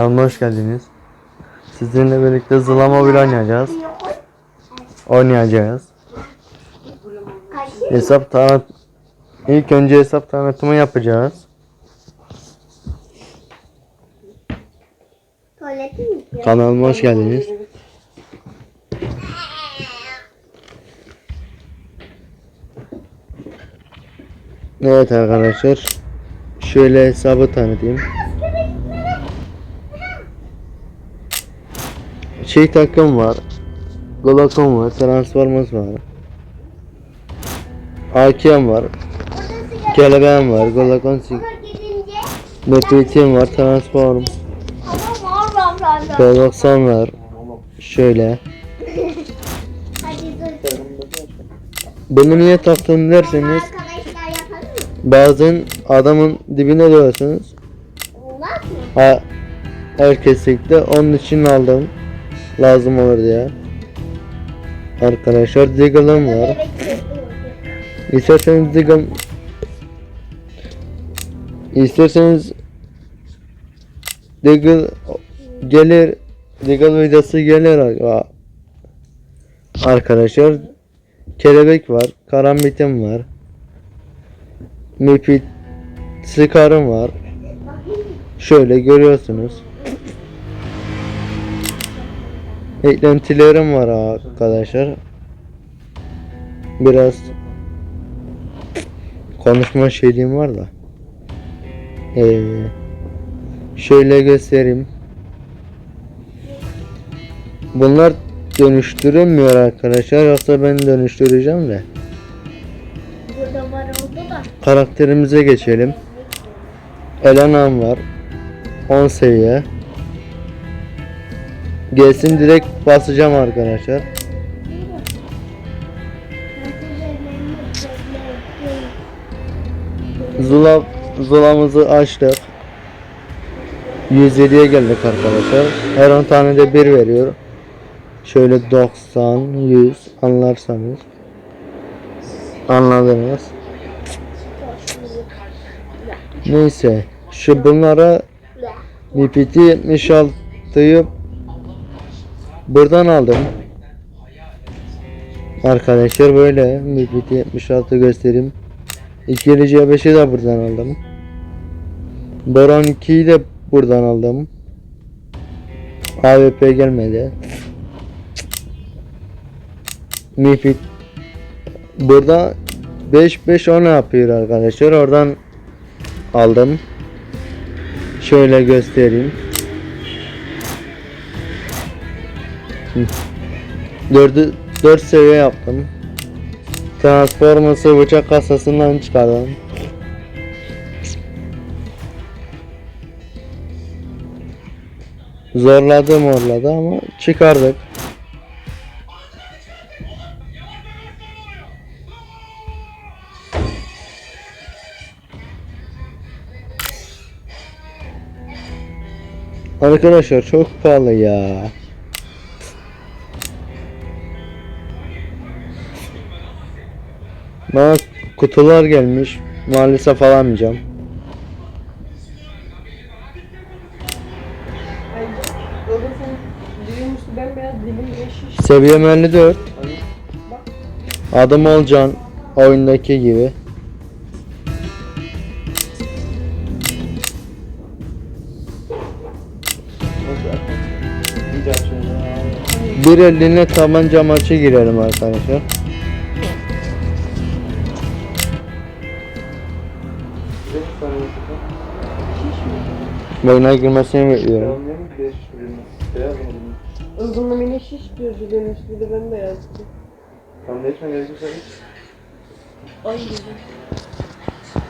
Kanalıma hoş geldiniz. Sizinle birlikte Zula Mobil oynayacağız. Oynayacağız. Hesap tanıt İlk önce hesap tanıtımı yapacağız. Kanalıma hoş geldiniz. Evet arkadaşlar. Şöyle hesabı tanıtayım. Şey takım var. Glockom var. Transformers var. AKM var. Kelebeğim var. Gidince Metritim var. Transform. hava var var var var. P90 var. Şöyle. Bunu niye taktım derseniz bazen adamın dibine mı? Ha, herkeslikte onun için aldım. Lazım olur diye. Arkadaşlar Diggle'ım var. İsterseniz Diggle İsterseniz Diggle gelir Diggle videosu gelir ar- arkadaşlar kelebek var karambitim var mipit sıkarım var şöyle görüyorsunuz eklentilerim var arkadaşlar biraz konuşma şeyliğim var da. Ee, şöyle göstereyim. Bunlar dönüştürülmüyor arkadaşlar. Yoksa ben dönüştüreceğim de. Burada var oldu da. Karakterimize geçelim. Elana'm var. 10 seviye. Gelsin direkt basacağım arkadaşlar. Zula Zula'mızı açtık. 107'ye geldik arkadaşlar. Her 10 tane de 1 veriyor. Şöyle 90, 100 anlarsanız. Anladınız. Neyse. Şu bunlara MPT 76'yı buradan aldım. Arkadaşlar böyle MPT 76 göstereyim. İkili C5'i de buradan aldım. Boron 2'yi de buradan aldım. AWP gelmedi. Mifit burada 5 5 10 yapıyor arkadaşlar. Oradan aldım. Şöyle göstereyim. 4 4 seviye yaptım. Transformers'ı bıçak kasasından çıkardım. Zorladı morladı ama çıkardık. Arkadaşlar çok pahalı ya. Bana kutular gelmiş. Maalesef alamayacağım. Seviyem 54. Adım Olcan. Oyundaki gibi. Bir eline tabanca maçı girelim arkadaşlar. Oyuna girmesini bekliyorum. Uzunluğum yine şiş diyor dilim üstü de bembeyaz. Tam geçme gerekirse Ay güzel.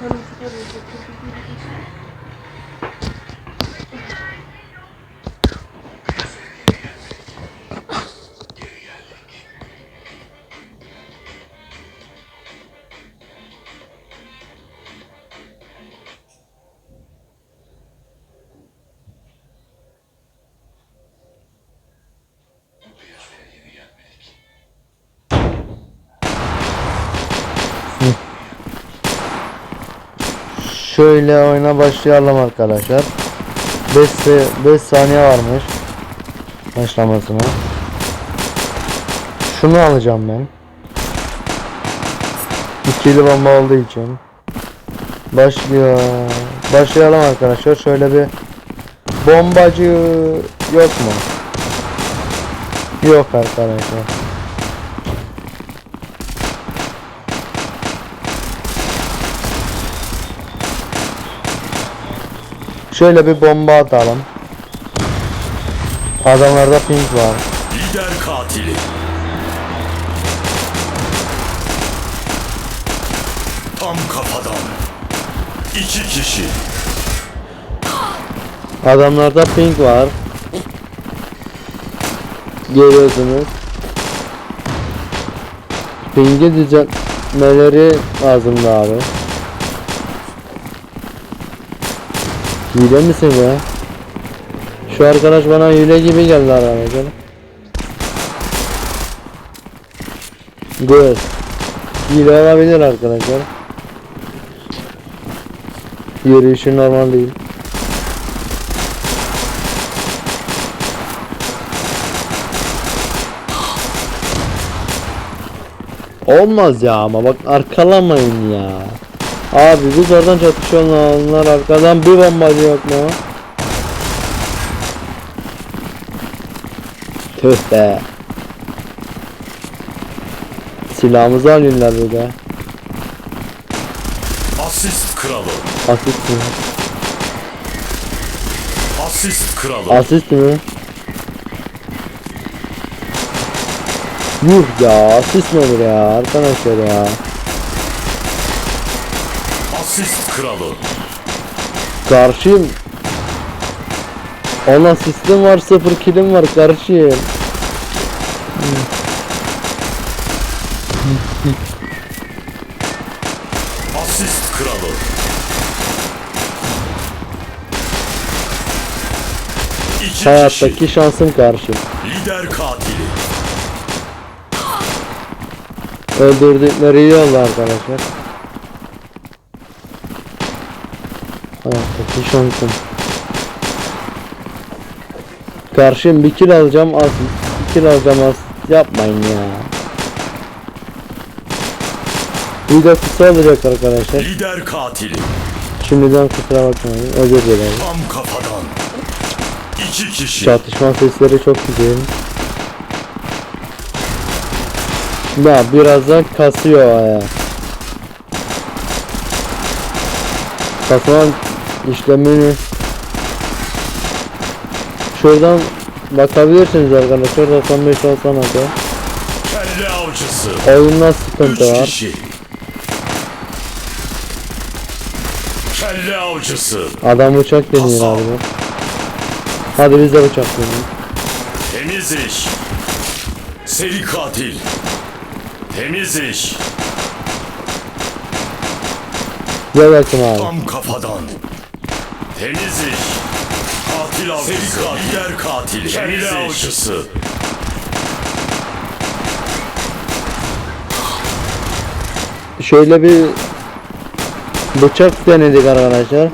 Hani çıkarıyor. Şöyle oyuna başlayalım arkadaşlar. 5 5 saniye varmış başlamasına. Şunu alacağım ben. İkili bomba olduğu için. Başlıyor. Başlayalım arkadaşlar. Şöyle bir bombacı yok mu? Yok arkadaşlar. Şöyle bir bomba atalım. Adamlarda ping var. Lider katili. Tam kafadan. İki kişi. Adamlarda ping var. Görüyorsunuz. Ping'i düzeltmeleri lazımdı abi. Hile misin be? Şu arkadaş bana hile gibi geldi arkadaşlar. Dur. Hile olabilir arkadaşlar. Yürüyüşü normal değil. Olmaz ya ama bak arkalamayın ya. Abi biz oradan çatışıyorlar onlar arkadan bir bombacı yok mu? Tüh be. Silahımızı alıyorlar bir de. Asist kralı. Asist mi? Asist kralı. Asist mi? Yuh ya asist mi olur ya arkadaşlar ya. Asist kralı. Karşıyım. 10 asistim var 0 kilim var karşıyım. Asist kralı. İki kişi. Hayattaki şansım karşı. Lider katili. Öldürdükleri iyi oldu arkadaşlar. Hayattaki şansım. Karşıyım bir kill alacağım az. Bir kill alacağım az. Yapmayın ya. Video kısa olacak arkadaşlar. Lider katili. Şimdiden kusura bakmayın. Özür dilerim. Tam kafadan. İki kişi. Çatışma sesleri çok güzel. Ya birazdan kasıyor ya. Kasman işlemini Şuradan bakabilirsiniz arkadaşlar 95 olsana da. Kelle avcısı. Oyunda Üç sıkıntı var. kişi. Kelle avcısı. Adam uçak deniyor abi. Hadi biz de uçak deneyelim. Temiz iş. Seri katil. Temiz iş. Gel bakayım abi. Tam kafadan. Temiz iş. Katil avcısı. Seri katil. Lider katili. Kelle avcısı. Şöyle bir bıçak denedik arkadaşlar.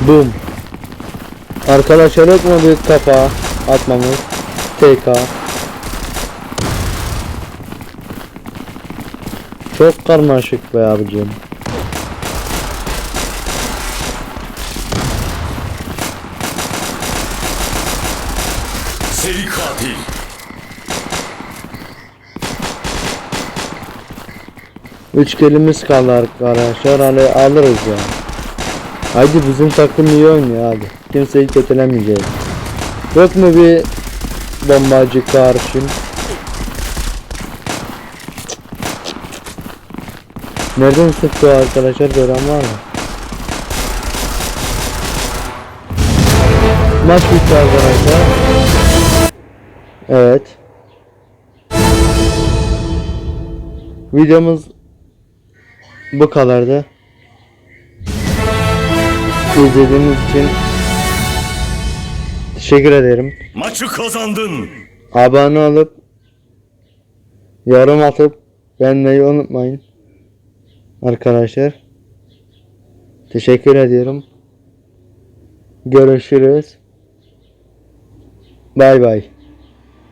Boom. Arkadaşlar yok mu bir kafa atmamız? TK. Çok karmaşık be abicim. Seri katil. Üç kelimiz kaldı arkadaşlar. Hani alırız ya. Haydi bizim takım iyi oynuyor hadi. Kimseyi kötülemeyeceğiz. Yok mu bir bombacı karşım? Nereden sıktı arkadaşlar gören var mı? Maç bitti arkadaşlar. Evet. Videomuz bu kadardı. İzlediğiniz için teşekkür ederim. Maçı kazandın. Abone olup yorum atıp beğenmeyi unutmayın. Arkadaşlar. Teşekkür ediyorum. Görüşürüz. Bay bay.